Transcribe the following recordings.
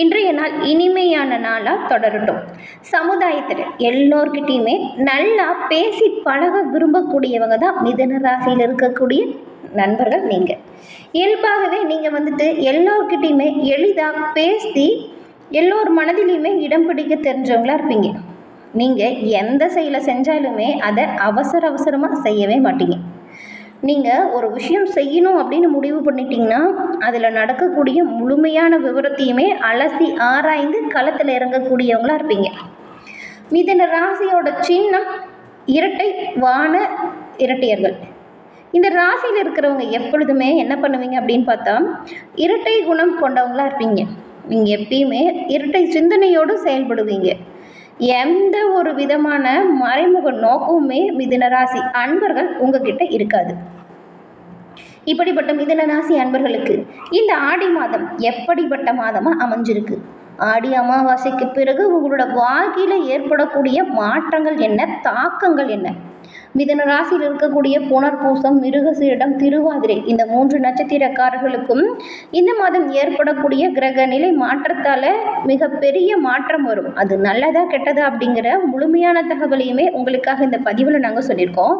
இன்றைய நாள் இனிமையான நாளாக தொடரட்டும். சமுதாயத்தில் எல்லோர்கிட்டேயுமே நல்லா பேசி பழக விரும்பக்கூடியவங்க தான் மிதன ராசியில் இருக்கக்கூடிய நண்பர்கள் நீங்கள் இயல்பாகவே நீங்கள் வந்துட்டு எல்லோர்கிட்டேயுமே எளிதாக பேசி எல்லோர் மனதிலையுமே இடம் பிடிக்க தெரிஞ்சவங்களா இருப்பீங்க. நீங்கள் எந்த செயலை செஞ்சாலுமே அதை அவசர அவசரமாக செய்யவே மாட்டீங்க. நீங்கள் ஒரு விஷயம் செய்யணும் அப்படின்னு முடிவு பண்ணிட்டீங்கன்னா அதில் நடக்கக்கூடிய முழுமையான விவரத்தையுமே அலசி ஆராய்ந்து களத்தில் இறங்கக்கூடியவங்களா இருப்பீங்க. மிதன ராசியோட சின்னம் இரட்டை வான இரட்டையர்கள். இந்த ராசியில் இருக்கிறவங்க எப்பொழுதுமே என்ன பண்ணுவீங்க அப்படின்னு பார்த்தா இரட்டை குணம் கொண்டவங்களா இருப்பீங்க. நீங்கள் எப்பயுமே இரட்டை சிந்தனையோடு செயல்படுவீங்க. எந்த ஒரு விதமான மறைமுக நோக்கமுமே மிதுன ராசி அன்பர்கள் உங்ககிட்ட இருக்காது. இப்படிப்பட்ட மிதுன ராசி அன்பர்களுக்கு இந்த ஆடி மாதம் எப்படிப்பட்ட மாதமாக அமைஞ்சிருக்கு? ஆடி அமாவாசைக்கு பிறகு உங்களோட வாழ்க்கையில் ஏற்படக்கூடிய மாற்றங்கள் என்ன? தாக்கங்கள் என்ன? மிதன ராசியில் இருக்கக்கூடிய புனர்பூசம் மிருகசீரிடம் திருவாதிரை இந்த மூன்று நட்சத்திரக்காரர்களுக்கும் இந்த மாதம் ஏற்படக்கூடிய கிரக நிலை மாற்றத்தால் மிகப்பெரிய மாற்றம் வரும். அது நல்லதா கெட்டதா அப்படிங்கிற முழுமையான தகவலையுமே உங்களுக்காக இந்த பதிவில் நாங்கள் சொல்லியிருக்கோம்.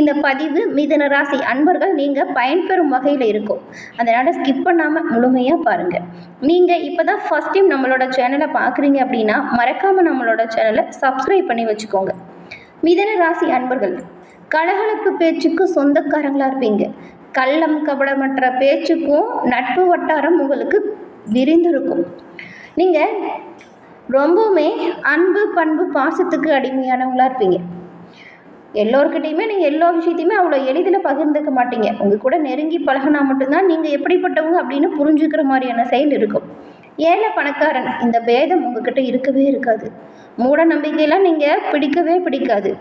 இந்த பதிவு மிதன ராசி அன்பர்கள் நீங்கள் பயன்பெறும் வகையில் இருக்கும். அதனால் ஸ்கிப் பண்ணாமல் முழுமையாக பாருங்கள் நீங்கள் இப்போ தான் ஃபஸ்ட் டைம் நம்மளோட சேனலை பார்க்குறீங்க அப்படின்னா மறக்காமல் நம்மளோட சேனலை சப்ஸ்கிரைப் பண்ணி வச்சுக்கோங்க. மிதன ராசி அன்பர்கள் கலகலப்பு பேச்சுக்கு சொந்தக்காரங்களா இருப்பீங்க. கள்ளம் கபடமற்ற பேச்சுக்கும் நட்பு வட்டாரம் உங்களுக்கு விரிந்திருக்கும். நீங்கள் ரொம்பவுமே அன்பு பண்பு பாசத்துக்கு அடிமையானவங்களா இருப்பீங்க. எல்லோருக்கிட்டையுமே நீங்கள் எல்லா விஷயத்தையுமே அவ்வளோ எளிதில் பகிர்ந்துக்க மாட்டீங்க. உங்கள் கூட நெருங்கி பழகினா மட்டும்தான் நீங்கள் எப்படிப்பட்டவங்க அப்படின்னு புரிஞ்சுக்கிற மாதிரியான செயல் இருக்கும். ஏழை பணக்காரன். இந்த பேதம் உங்ககிட்ட இருக்கவே இருக்காது. மூட நம்பிக்கையெல்லாம் நீங்கள் பிடிக்கவே பிடிக்காது.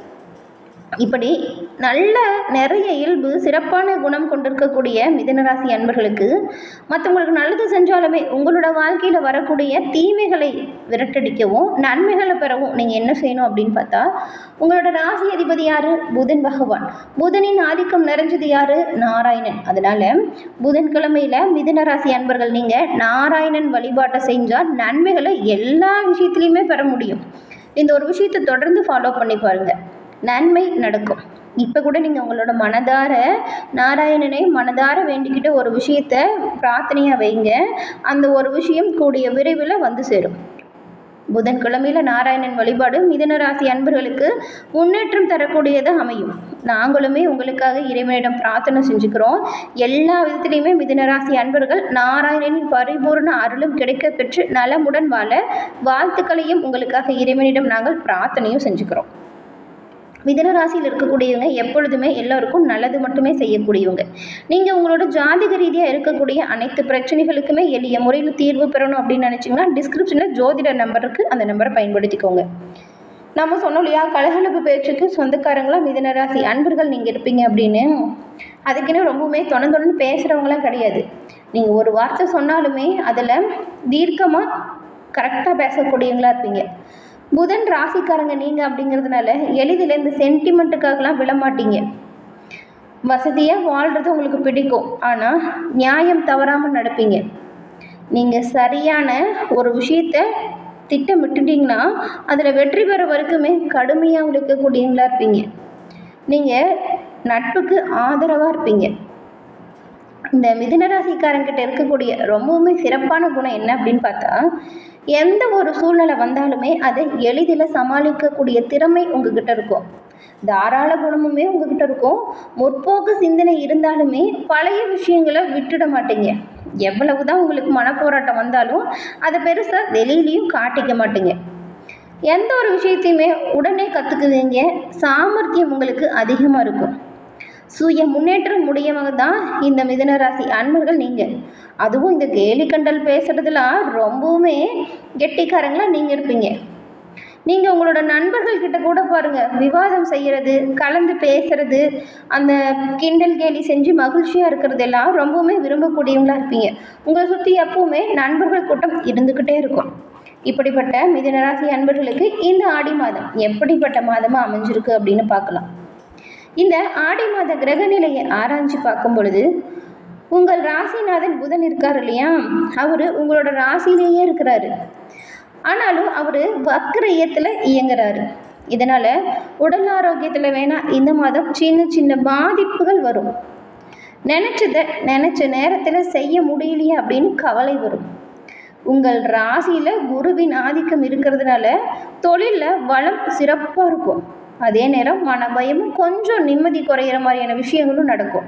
இப்படி நல்ல நிறைய இயல்பு சிறப்பான குணம் கொண்டிருக்கக்கூடிய மிதனராசி அன்பர்களுக்கு மற்றவங்களுக்கு நல்லது செஞ்சாலுமே உங்களோட வாழ்க்கையில் வரக்கூடிய தீமைகளை விரட்டடிக்கவும் நன்மைகளை பெறவும் நீங்கள் என்ன செய்யணும் அப்படின்னு பார்த்தா உங்களோட ராசி அதிபதி யார்? புதன் பகவான். புதனின் ஆதிக்கம் நிறைஞ்சது யார்? நாராயணன். அதனால் புதன்கிழமையில் மிதுன ராசி அன்பர்கள் நீங்கள் நாராயணன் வழிபாட்டை செஞ்சால் நன்மைகளை எல்லா விஷயத்துலையுமே பெற முடியும். இந்த ஒரு விஷயத்தை தொடர்ந்து ஃபாலோ பண்ணி பாருங்கள் நன்மை நடக்கும். இப்போ கூட நீங்கள் உங்களோட மனதார நாராயணனை மனதார வேண்டிக்கிட்ட ஒரு விஷயத்த பிரார்த்தனையாக வைங்க. அந்த ஒரு விஷயம் கூடிய விரைவில் வந்து சேரும். புதன்கிழமையில் நாராயணன் வழிபாடு மிதனராசி அன்பர்களுக்கு முன்னேற்றம் தரக்கூடியது அமையும். நாங்களுமே உங்களுக்காக இறைவனிடம் பிரார்த்தனை செஞ்சுக்கிறோம். எல்லா விதத்துலேயுமே மிதனராசி அன்பர்கள் நாராயணனின் பரிபூர்ண அருளும் கிடைக்க பெற்று நலமுடன் வாழ வாழ்த்துக்களையும் உங்களுக்காக இறைவனிடம் நாங்கள் பிரார்த்தனையும் செஞ்சுக்கிறோம். மிதன ராசியில் இருக்கக்கூடியவங்க எப்பொழுதுமே எல்லோருக்கும் நல்லது மட்டுமே செய்யக்கூடியவங்க. நீங்கள் உங்களோட ஜாதிக ரீதியாக இருக்கக்கூடிய அனைத்து பிரச்சனைகளுக்குமே எளிய முறையில் தீர்வு பெறணும் அப்படின்னு நினச்சிங்கன்னா டிஸ்கிரிப்ஷனில் ஜோதிடர் நம்பர் இருக்குது அந்த நம்பரை பயன்படுத்திக்கோங்க. நம்ம சொன்னோம் இல்லையா கலகலப்பு பேச்சுக்கு சொந்தக்காரங்களாம் மிதன ராசி அன்பர்கள் நீங்கள் இருப்பீங்க அப்படின்னு. அதுக்குன்னு ரொம்பவுமே தொண பேசுகிறவங்களாம் கிடையாது. நீங்கள் ஒரு வார்த்தை சொன்னாலுமே அதில் தீர்க்கமாக கரெக்டாக பேசக்கூடியவங்களா இருப்பீங்க. புதன் ராசிக்காரங்க நீங்கள் அப்படிங்கிறதுனால எளிதில் இந்த சென்டிமெண்ட்டுக்காகலாம் விழமாட்டீங்க வசதியாக வாழ்கிறது உங்களுக்கு பிடிக்கும். ஆனால் நியாயம் தவறாமல் நடப்பீங்க. நீங்கள் சரியான ஒரு விஷயத்த திட்டமிட்டுட்டிங்கன்னா அதில் வெற்றி பெற வரைக்குமே கடுமையாக உழைக்கக்கூடியவங்களா இருப்பீங்க. நீங்கள் நட்புக்கு ஆதரவாக இருப்பீங்க. இந்த மிதுன ராசிக்காரங்கிட்ட இருக்கக்கூடிய ரொம்பவுமே சிறப்பான குணம் என்ன அப்படின்னு பார்த்தா எந்த ஒரு சூழ்நிலை வந்தாலுமே அதை எளிதில் சமாளிக்கக்கூடிய திறமை உங்ககிட்ட இருக்கும். தாராள குணமுமே உங்ககிட்ட இருக்கும். முற்போக்கு சிந்தனை இருந்தாலுமே பழைய விஷயங்களை விட்டுட மாட்டீங்க. எவ்வளவு தான் உங்களுக்கு மனப்போராட்டம் வந்தாலும் அதை பெருசாக வெளியிலையும் காட்டிக்க மாட்டீங்க. எந்த ஒரு விஷயத்தையுமே உடனே கற்றுக்குவீங்க சாமர்த்தியம் உங்களுக்கு அதிகமாக இருக்கும். சுய முன்னேற்றம் முடியவங்க தான் இந்த மிதன ராசி அன்பர்கள் நீங்கள் அதுவும் இந்த கேலி கண்டல் பேசுகிறதுலாம் ரொம்பவுமே கெட்டிக்காரங்களாக நீங்கள் இருப்பீங்க. நீங்கள் உங்களோட நண்பர்கள் கிட்ட கூட பாருங்கள் விவாதம் செய்கிறது கலந்து பேசுறது அந்த கிண்டல் கேலி செஞ்சு மகிழ்ச்சியாக இருக்கிறதெல்லாம் ரொம்பவுமே விரும்பக்கூடியவங்களா இருப்பீங்க. உங்களை சுற்றி எப்பவுமே நண்பர்கள் கூட்டம் இருந்துக்கிட்டே இருக்கும். இப்படிப்பட்ட மிதனராசி அன்பர்களுக்கு இந்த ஆடி மாதம் எப்படிப்பட்ட மாதமாக அமைஞ்சிருக்கு அப்படின்னு பார்க்கலாம். இந்த ஆடி மாத கிரக நிலையை ஆராய்ச்சி பார்க்கும் பொழுது உங்கள் ராசிநாதன் புதன் இருக்கார் இல்லையா? அவர் உங்களோட ராசியிலேயே இருக்கிறாரு. ஆனாலும் அவர் வக்ரயத்தில் இயங்குறாரு. இதனால் உடல் ஆரோக்கியத்தில் வேணால் இந்த மாதம் சின்ன சின்ன பாதிப்புகள் வரும். நினச்சதை நினச்ச நேரத்தில் செய்ய முடியலையே அப்படின்னு கவலை வரும். உங்கள் ராசியில் குருவின் ஆதிக்கம் இருக்கிறதுனால தொழிலில் வளம் சிறப்பாக இருக்கும். அதே நேரம் மனபயமும் கொஞ்சம் நிம்மதி குறையிற மாதிரியான விஷயங்களும் நடக்கும்.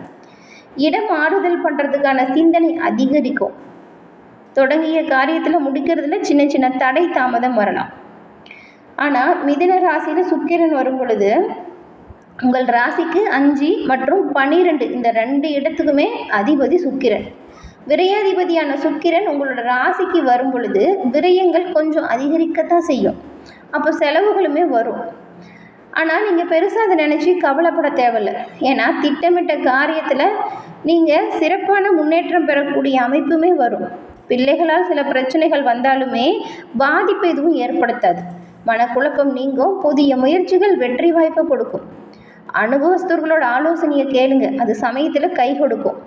இடம் ஆறுதல் பண்ணுறதுக்கான சிந்தனை அதிகரிக்கும். தொடங்கிய காரியத்தில் முடிக்கிறதுல சின்ன சின்ன தடை தாமதம் வரலாம். ஆனால் மிதன ராசியில் சுக்கிரன் வரும் பொழுது உங்கள் ராசிக்கு அஞ்சு மற்றும் பனிரெண்டு இந்த ரெண்டு இடத்துக்குமே அதிபதி சுக்கிரன். விரையாதிபதியான சுக்கிரன் உங்களோட ராசிக்கு வரும் பொழுது விரயங்கள் கொஞ்சம் அதிகரிக்கத்தான் செய்யும். அப்போ செலவுகளுமே வரும். ஆனால் நீங்கள் பெருசாக அதை நினச்சி கவலைப்பட தேவையில்ல. ஏன்னா திட்டமிட்ட காரியத்தில் நீங்கள் சிறப்பான முன்னேற்றம் பெறக்கூடிய அமைப்புமே வரும். பிள்ளைகளால் சில பிரச்சனைகள் வந்தாலுமே பாதிப்பு எதுவும் ஏற்படுத்தாது. மனக்குழப்பம் நீங்கும் புதிய முயற்சிகள் வெற்றி வாய்ப்பை கொடுக்கும். அனுபவஸ்தர்களோட ஆலோசனையை கேளுங்க. அது சமயத்தில் கை கொடுக்கும்.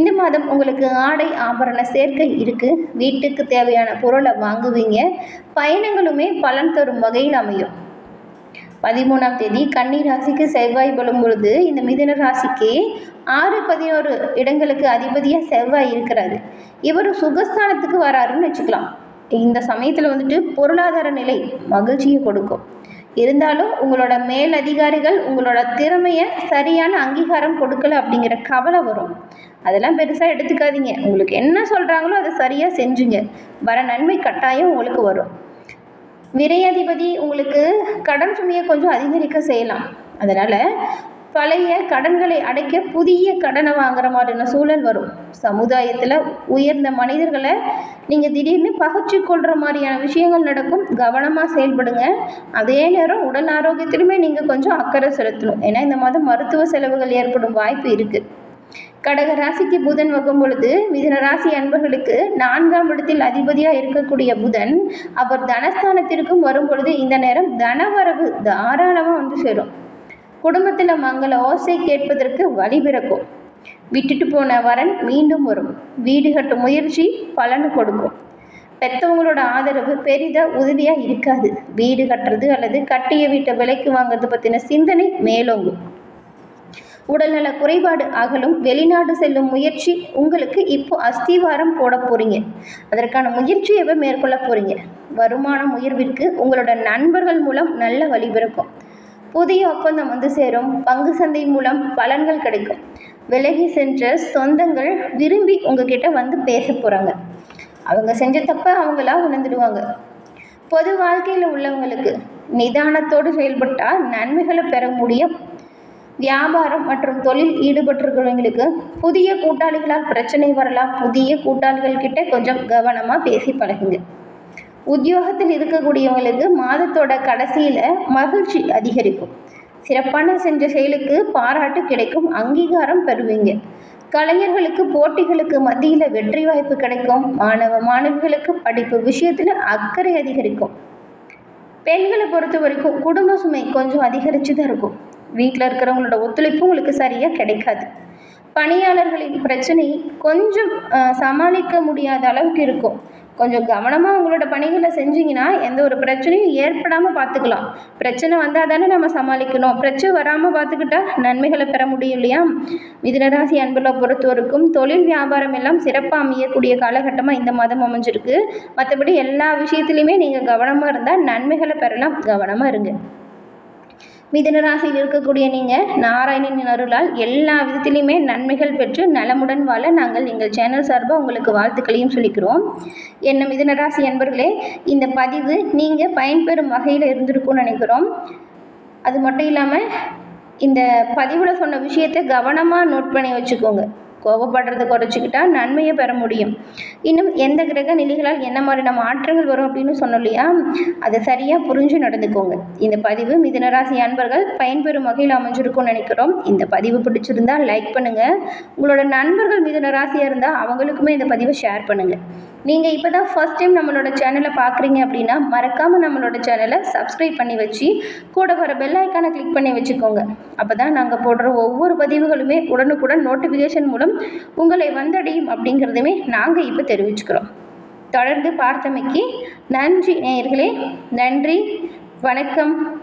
இந்த மாதம் உங்களுக்கு ஆடை ஆபரண சேர்க்கை இருக்குது வீட்டுக்கு தேவையான பொருளை வாங்குவீங்க. பயணங்களுமே பலன் தரும் வகையில் அமையும். பதிமூணாம் தேதி கன்னி ராசிக்கு செவ்வாய் பலம் பொழுது இந்த மிதன ராசிக்கு ஆறு பதினோரு இடங்களுக்கு அதிபதியாக செவ்வாய் இருக்கிறாரு. இவர் சுகஸ்தானத்துக்கு வராருன்னு வச்சுக்கலாம். இந்த சமயத்தில் வந்துட்டு பொருளாதார நிலை மகிழ்ச்சியை கொடுக்கும். இருந்தாலும் உங்களோட மேல் அதிகாரிகள் உங்களோட திறமையை சரியான அங்கீகாரம் கொடுக்கல அப்படிங்கிற கவலை வரும். அதெல்லாம் பெருசாக எடுத்துக்காதீங்க. உங்களுக்கு என்ன சொல்கிறாங்களோ அதை சரியாக செஞ்சுங்க. வர நன்மை கட்டாயம் உங்களுக்கு வரும். விரையதிபதி உங்களுக்கு கடன் சுமையை கொஞ்சம் அதிகரிக்க செய்யலாம். அதனால் பழைய கடன்களை அடைக்க புதிய கடனை வாங்குற மாதிரியான சூழல் வரும். சமுதாயத்தில் உயர்ந்த மனிதர்களை நீங்கள் திடீர்னு பகச்சு கொள்கிற மாதிரியான விஷயங்கள் நடக்கும். கவனமாக செயல்படுங்க. அதே நேரம் உடல் ஆரோக்கியத்திலுமே நீங்கள் கொஞ்சம் அக்கறை செலுத்தணும். ஏன்னா இந்த மாதம் மருத்துவ செலவுகள் ஏற்படும் வாய்ப்பு இருக்குது கடக ராசிக்கு புதன் வகும் பொழுது மிதன ராசி அன்பர்களுக்கு நான்காம் இடத்தில் அதிபதியாக இருக்கக்கூடிய புதன் அவர் தனஸ்தானத்திற்கும் வரும் பொழுது இந்த நேரம் தனவரவு தாராளமாக வந்து சேரும். குடும்பத்தில் மங்கள ஓசை கேட்பதற்கு வழி பிறக்கும். விட்டுட்டு போன வரன் மீண்டும் வரும். வீடு கட்டும் முயற்சி பலன் கொடுக்கும். பெற்றவங்களோட ஆதரவு பெரிதாக உதவியாக இருக்காது. வீடு கட்டுறது அல்லது கட்டிய வீட்டை விலைக்கு வாங்குறது பற்றின சிந்தனை மேலோங்கும். உடல்நல குறைபாடு அகலும் வெளிநாடு செல்லும் முயற்சி உங்களுக்கு இப்போ அஸ்திவாரம் போட போகிறீங்க அதற்கான முயற்சியை மேற்கொள்ள போகிறீங்க வருமானம் உயர்விற்கு உங்களோட நண்பர்கள் மூலம் நல்ல வழி பிறக்கும். புதிய ஒப்பந்தம் வந்து சேரும். பங்கு சந்தை மூலம் பலன்கள் கிடைக்கும். விலகி சென்ற சொந்தங்கள் விரும்பி உங்ககிட்ட வந்து பேச போகிறாங்க அவங்க செஞ்ச தப்பை அவங்களா உணர்ந்துடுவாங்க. பொது வாழ்க்கையில் உள்ளவங்களுக்கு நிதானத்தோடு செயல்பட்டால் நன்மைகளை பெற முடியும். வியாபாரம் மற்றும் தொழில் ஈடுபட்டிருக்கிறவங்களுக்கு புதிய கூட்டாளிகளால் பிரச்சனை வரலாம். புதிய கூட்டாளிகள் கிட்ட கொஞ்சம் கவனமாக பேசி பழகுங்க. உத்தியோகத்தில் இருக்கக்கூடியவங்களுக்கு மாதத்தோட கடைசியில் மகிழ்ச்சி அதிகரிக்கும். சிறப்பான செஞ்ச செயலுக்கு பாராட்டு கிடைக்கும். அங்கீகாரம் பெறுவீங்க. கலைஞர்களுக்கு போட்டிகளுக்கு மத்தியில் வெற்றி வாய்ப்பு கிடைக்கும். மாணவ மாணவிகளுக்கு படிப்பு விஷயத்தில் அக்கறை அதிகரிக்கும். பெண்களை பொறுத்த வரைக்கும் குடும்ப சுமை கொஞ்சம் அதிகரித்து தான் இருக்கும். வீட்டில் இருக்கிறவங்களோட ஒத்துழைப்பும் உங்களுக்கு சரியாக கிடைக்காது. பணியாளர்களின் பிரச்சனை கொஞ்சம் சமாளிக்க முடியாத அளவுக்கு இருக்கும். கொஞ்சம் கவனமாக உங்களோட பணிகளை செஞ்சீங்கன்னா எந்த ஒரு பிரச்சனையும் ஏற்படாமல் பார்த்துக்கலாம். பிரச்சனை வந்தால் தானே நம்ம சமாளிக்கணும். பிரச்சனை வராமல் பார்த்துக்கிட்டா நன்மைகளை பெற முடியும் இல்லையா? மிதனராசி அன்புல பொறுத்தவரைக்கும் தொழில் வியாபாரம் எல்லாம் சிறப்பாக அமையக்கூடிய காலகட்டமாக இந்த மாதம் அமைஞ்சிருக்கு. மற்றபடி எல்லா விஷயத்துலையுமே நீங்கள் கவனமாக இருந்தால் நன்மைகளை பெறலாம். கவனமாக இருங்க. மிதனராசியில் இருக்கக்கூடிய நீங்கள் நாராயணன் அருளால் எல்லா விதத்திலையுமே நன்மைகள் பெற்று நலமுடன் வாழ நாங்கள் எங்கள் சேனல் சார்பாக உங்களுக்கு வாழ்த்துக்களையும் சொல்லிக்கிறோம். என்ன மிதனராசி அன்பர்களே இந்த பதிவு நீங்கள் பயன்பெறும் வகையில் இருந்திருக்கும்னு நினைக்கிறோம். அது மட்டும் இல்லாமல் இந்த பதிவில் சொன்ன விஷயத்தை கவனமாக நோட் பண்ணி வச்சுக்கோங்க. கோபப்படுறதை குறைச்சிக்கிட்டா நன்மையை பெற முடியும். இன்னும் எந்த கிரக நிலைகளால் என்ன மாதிரியான மாற்றங்கள் வரும் அப்படின்னு சொன்னோம் இல்லையா? அதை சரியாக புரிஞ்சு நடந்துக்கோங்க. இந்த பதிவு மிதுனராசி அன்பர்கள் பயன்பெறும் வகையில் அமைஞ்சிருக்கும்னு நினைக்கிறோம். இந்த பதிவு பிடிச்சிருந்தா லைக் பண்ணுங்கள் உங்களோட நண்பர்கள் மிதனராசியாக இருந்தால் அவங்களுக்குமே இந்த பதிவை ஷேர் பண்ணுங்கள் நீங்கள் இப்போ தான் ஃபர்ஸ்ட் டைம் நம்மளோட சேனலை பார்க்குறீங்க அப்படின்னா மறக்காமல் நம்மளோட சேனலை சப்ஸ்கிரைப் பண்ணி வச்சு கூட வர பெல் ஐக்கானை கிளிக் பண்ணி வச்சுக்கோங்க. அப்போ தான் நாங்கள் போடுற ஒவ்வொரு பதிவுகளுமே உடனுக்குடன் நோட்டிஃபிகேஷன் மூலம் உங்களை வந்தடையும் அப்படிங்கிறதுமே நாங்கள் இப்போ தெரிவிச்சுக்கிறோம். தொடர்ந்து பார்த்தமைக்கு நன்றி நேயர்களே. நன்றி. வணக்கம்.